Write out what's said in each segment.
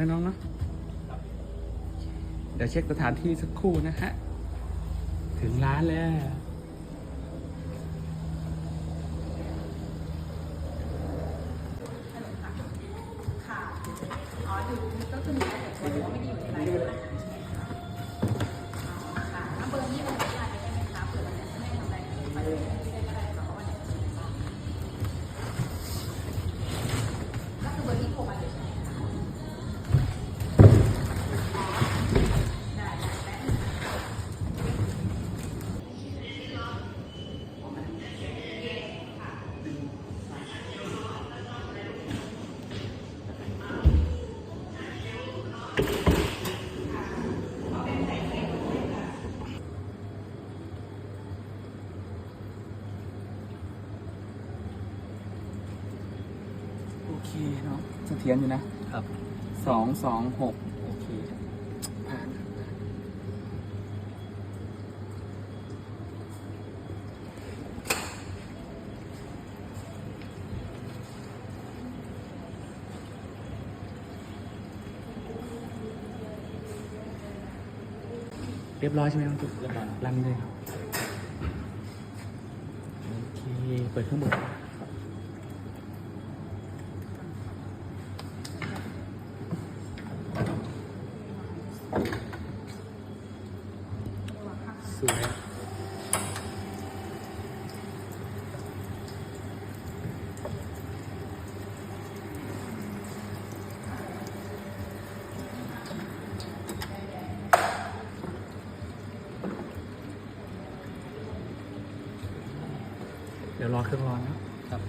นะน้องเนาะ เดี๋ยวเช็คสถานที่สักครู่นะฮะ ถึงร้านแล้ว เสถียรอยู่นะครับสองสองหกโอเคผ่านเรียบร้อยใช่ไหมน้องจุ๊บเรียบร้อยรันเลยครับโอเคเปิดเครื่องบด สวยเดี๋ยวรอเครื่องร้อนนะครับ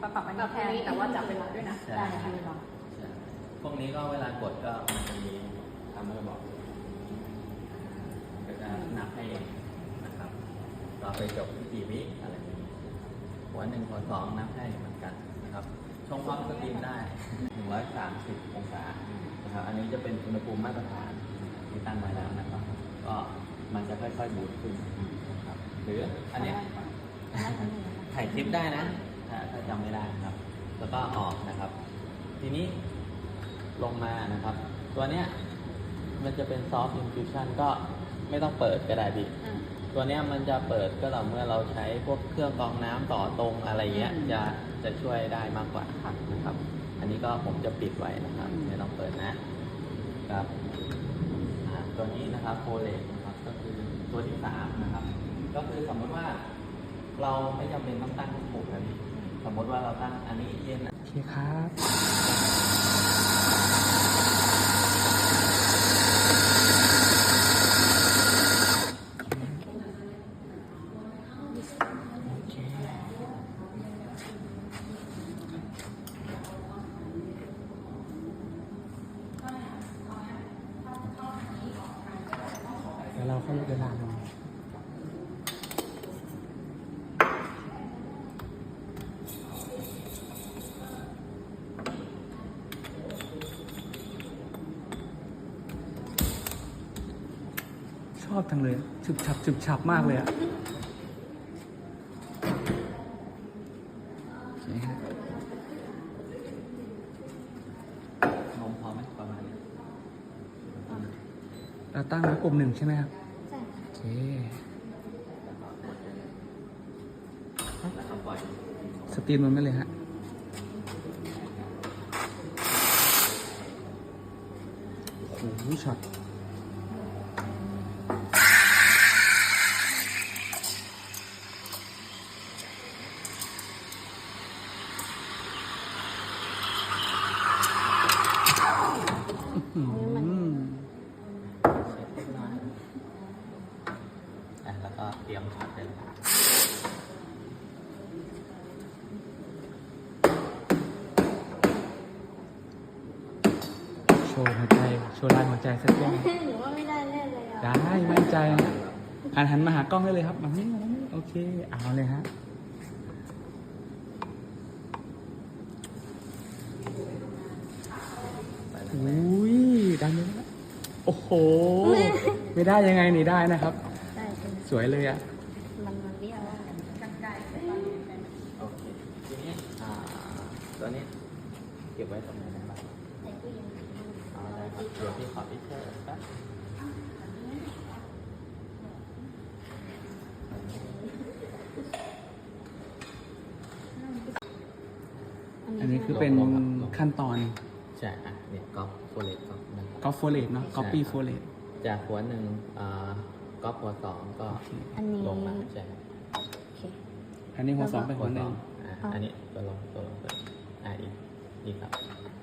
ปรับปรับอันนี้แทนแต่ว่าจับเวลาด้วยนะใช่ ได้ค่ะพี่บอกพวกนี้ก็เวลากดก็มันจะมีทำเมอร์บอกก็จะนับให้เองนะครับ เราไปจบที่กี่วิอะไรอย่างนี้หัวหนึ่งหัวสองนับให้เหมือนกันนะครับชงพร้อมสตรีมได้ 130 องศานะครับ อันนี้จะเป็นอุณหภูมิมาตรฐานที่ตั้งไว้แล้วนะครับ ก็มันจะค่อยๆบูตขึ้นนะครับหรืออันเนี้ยถ่ายคลิปได้นะ ถ้าถ้าจำไม่ได้นะครับ แล้วก็ออกนะครับ ทีนี้ลงมานะครับ ตัวเนี้ยมันจะเป็นซอฟต์อินฟิวชันก็ไม่ต้องเปิดก็ได้พี่อืมตัวเนี้ยมันจะเปิดก็ต่อเมื่อเราใช้พวกเครื่องกรองน้ำต่อตรงอะไรเงี้ยอืมจะจะช่วยได้มากกว่าครับนะครับ อันนี้ก็ผมจะปิดไว้นะครับ ไม่ต้องเปิดนะครับอ่าตัวนี้นะครับโฟเลตนะครับก็คือตัวที่สามนะครับ ก็คือสมมติว่าเราไม่จำเป็นต้องตั้งทุกปุ่มนะพี่ สมมติว่าเราตั้งอันนี้เย็นโอเคครับ โอเค เดี๋ยวเราค่อยลดเวลาลง ช อบจังเลยฉุบฉับฉุบฉับมากเลยอะโอเคฮะนมพอไหมประมาณนี้เราตั้งไว้ปุ่มหนึ่งใช่ไหมครับใช่โอเคแล้วก็ปล่อยสตรีมมันไม่เลยฮะ โอ้โหช็อต อืมเช็ดเล็กน้อยอะแล้วก็เตรียมช็อตเลยโชว์หัวใจ โชว์ลายหัวใจสักแก้วหรือว่าไม่ได้เล่นเลยอะได้มั่นใจนะหันหันมาหากล้องได้เลยครับมานี่มานี่โอเค เอาเลยฮะไปเลยอุ้ยได้เยอะแล้ว โอ้โห ไม่ได้ยังไงนี่ได้นะครับ ได้เป็นสวยเลยอะมันมันเบี้ยวกันไกลไปตอนนี้เป็นโอเคทีนี้อ่าตัวนี้เก็บไว้ตรงไหนได้บ้างในตู้เย็นเอาได้ครับเดี๋ยวพี่ขอพิเศษครับอันนี้คือเป็นขั้นตอนใช่อะเนี่ยก๊อปโฟเลตก๊อปนะครับ กอล์ฟโฟเลตเนาะ copy โฟเลตจากหัวหนึ่งอ่าก๊อปหัวสองก็โอเคอันนี้ลงมาใช่โอเคอันนี้หัวสองเป็นหัหัววหสนึ่องงอะอ๋ออัอันนี้ตัวลงตัวลงตัวอะอีกอีกครับ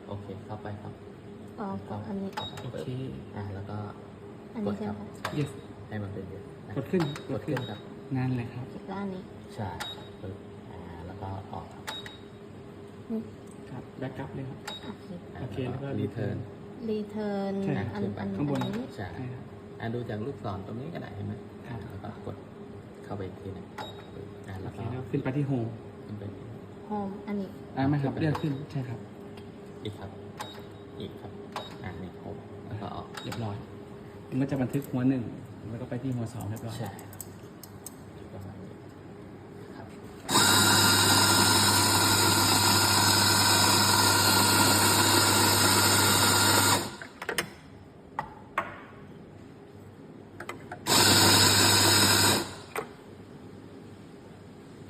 โอเคเข้าไปครับอ๋อกดอันนี้โอเคอะแล้วก็อันกนี้ดใช่คไหรัมบ yes ให้มันเป็นเยอะนะกดขึ้นกดขึ้นครับงานเลยครับแล้วอันนี้ใช่ปึ๊บอ่าแล้วก็ออกครับนี่ครับแบ็กอัพเลยครับโอเคโอเคแล้วก็รีเทิร์น รีเทิร์นใช่ อันอันข้างบน อันนี้ใช่ใช่ครับ อะดูจากลูกศรตรงนี้ก็ได้เห็นไหมครับ แล้วก็กดเข้าไปอีกทีหนึงปึ๊บอะโอแล้วเคก็แล้วขึ้นไปที่โฮมขึ้นไปโฮมอันนี้อ่าไม่ครับเลื่อนขึ้นใช่ครับ อีกครับ อีกครับ อะนี่ผมแล้วก็ออกเรียบร้อยมันก็จะบันทึกหัวหนึ่งแล้วก็ไปที่หัวสองเรียบร้อยใช่ครับประมาณนี้ครับ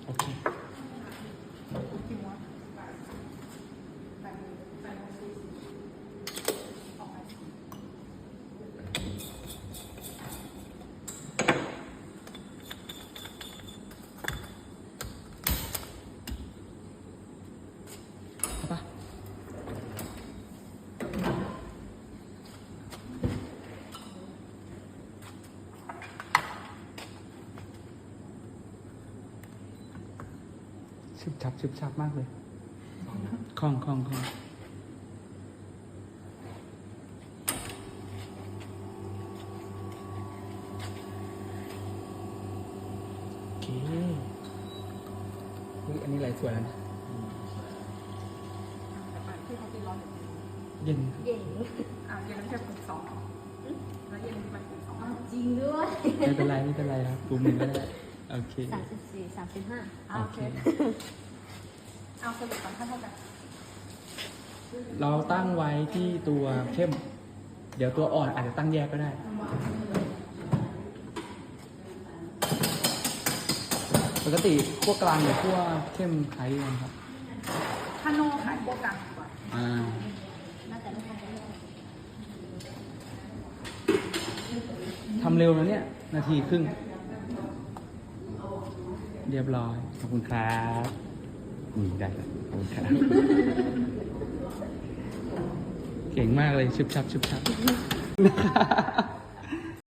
โอเค เอาปะ ชุบชับชุบชับมากเลยคล่องคล่องคล่องโอเคเฮ้ยอันนี้ลายสวยแล้วนะร้อนหรือเย็นเย็นเย็นอ่าเย็นไม่ใช่กลุ่มสองเหรอแล้วเย็นมันกลุ่มสองเอาจริงด้วย ไม่เป็นไรไม่เป็นไรครับกลุ่มหนึ่งก็ได้ โอเค สามสิบสี่สามสิบห้าอ่าโอเค เอาสรุปก่อนเท่ากันเราตั้งไว้ที่ตัวเข้ม เดี๋ยวตัวอ่อนอาจจะตั้งแยกก็ได้ ปกติพวกกลางหรือพวกเข้มขายดีกันครับถ้าโน่ขายพวกกลางดีกว่าอ่าน่าจะไม่ทันได้เลยทำเร็วนะเนี่ย นาทีครึ่ง เรียบร้อย ขอบคุณครับนี่ได้แล้วขอบคุณครับ เก่งมากเลยชุบชับชุบชับ